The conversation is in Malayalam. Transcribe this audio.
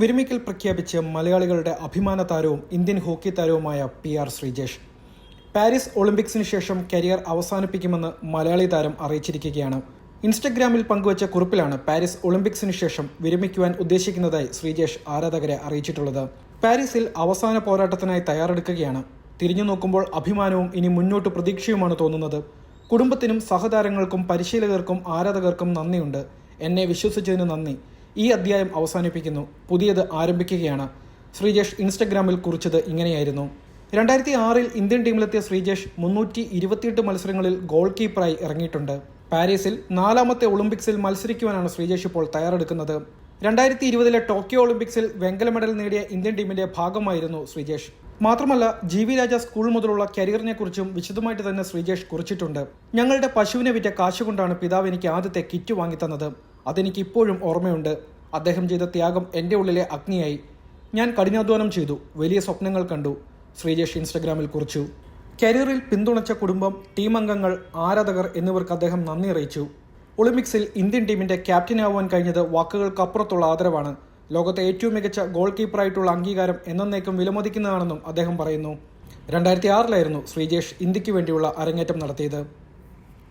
വിരമിക്കൽ പ്രഖ്യാപിച്ച് മലയാളികളുടെ അഭിമാന താരവും ഇന്ത്യൻ ഹോക്കി താരവുമായ പി ആർ ശ്രീജേഷ്. പാരീസ് ഒളിമ്പിക്സിന് ശേഷം കരിയർ അവസാനിപ്പിക്കുമെന്ന് മലയാളി താരം അറിയിച്ചിരിക്കുകയാണ്. ഇൻസ്റ്റഗ്രാമിൽ പങ്കുവച്ച കുറിപ്പിലാണ് പാരീസ് ഒളിമ്പിക്സിന് ശേഷം വിരമിക്കുവാൻ ഉദ്ദേശിക്കുന്നതായി ശ്രീജേഷ് ആരാധകരെ അറിയിച്ചിട്ടുള്ളത്. പാരീസിൽ അവസാന പോരാട്ടത്തിനായി തയ്യാറെടുക്കുകയാണ്. തിരിഞ്ഞു നോക്കുമ്പോൾ അഭിമാനവും ഇനി മുന്നോട്ട് പ്രതീക്ഷയുമാണ് തോന്നുന്നത്. കുടുംബത്തിനും സഹതാരങ്ങൾക്കും പരിശീലകർക്കും ആരാധകർക്കും നന്ദിയുണ്ട്. എന്നെ വിശ്വസിച്ചതിന് നന്ദി. ഈ അധ്യായം അവസാനിപ്പിക്കുന്നു. പുതിയത് ആരംഭിക്കുകയാണ്. ശ്രീജേഷ് ഇൻസ്റ്റഗ്രാമിൽ കുറിച്ചത് ഇങ്ങനെയായിരുന്നു. രണ്ടായിരത്തി ആറിൽ ഇന്ത്യൻ ടീമിലെത്തിയ ശ്രീജേഷ് മുന്നൂറ്റി ഇരുപത്തിയെട്ട് മത്സരങ്ങളിൽ ഗോൾ കീപ്പറായി ഇറങ്ങിയിട്ടുണ്ട്. പാരീസിൽ നാലാമത്തെ ഒളിമ്പിക്സിൽ മത്സരിക്കുവാനാണ് ശ്രീജേഷ് ഇപ്പോൾ തയ്യാറെടുക്കുന്നത്. രണ്ടായിരത്തി ഇരുപതിലെ ടോക്കിയോ ഒളിമ്പിക്സിൽ വെങ്കല മെഡൽ നേടിയ ഇന്ത്യൻ ടീമിന്റെ ഭാഗമായിരുന്നു ശ്രീജേഷ്. മാത്രമല്ല ജി വി രാജ സ്കൂൾ മുതലുള്ള കരിയറിനെ കുറിച്ചും വിശദമായിട്ട് തന്നെ ശ്രീജേഷ് കുറിച്ചിട്ടുണ്ട്. ഞങ്ങളുടെ പശുവിനെ വിറ്റ കാശുകൊണ്ടാണ് പിതാവ് എനിക്ക് ആദ്യത്തെ കിറ്റ് വാങ്ങിത്തന്നത് അതെനിക്ക് ഇപ്പോഴും ഓർമ്മയുണ്ട്. അദ്ദേഹം ചെയ്ത ത്യാഗം എന്റെ ഉള്ളിലെ അഗ്നിയായി. ഞാൻ കഠിനാധ്വാനം ചെയ്തു. വലിയ സ്വപ്നങ്ങൾ കണ്ടു. ശ്രീജേഷ് ഇൻസ്റ്റഗ്രാമിൽ കുറിച്ചു. കരിയറിൽ പിന്തുണച്ച കുടുംബം ടീം അംഗങ്ങൾ ആരാധകർ എന്നിവർക്ക് അദ്ദേഹം നന്ദി അറിയിച്ചു. ഒളിമ്പിക്സിൽ ഇന്ത്യൻ ടീമിന്റെ ക്യാപ്റ്റനാവാൻ കഴിഞ്ഞത് വാക്കുകൾക്കപ്പുറത്തുള്ള ആദരവാണ്. ലോകത്തെ ഏറ്റവും മികച്ച ഗോൾ കീപ്പറായിട്ടുള്ള അംഗീകാരം എന്നേക്കും വിലമതിക്കുന്നതാണെന്നും അദ്ദേഹം പറയുന്നു. രണ്ടായിരത്തി ആറിലായിരുന്നു ശ്രീജേഷ് ഇന്ത്യയ്ക്ക് വേണ്ടിയുള്ള അരങ്ങേറ്റം നടത്തിയത്.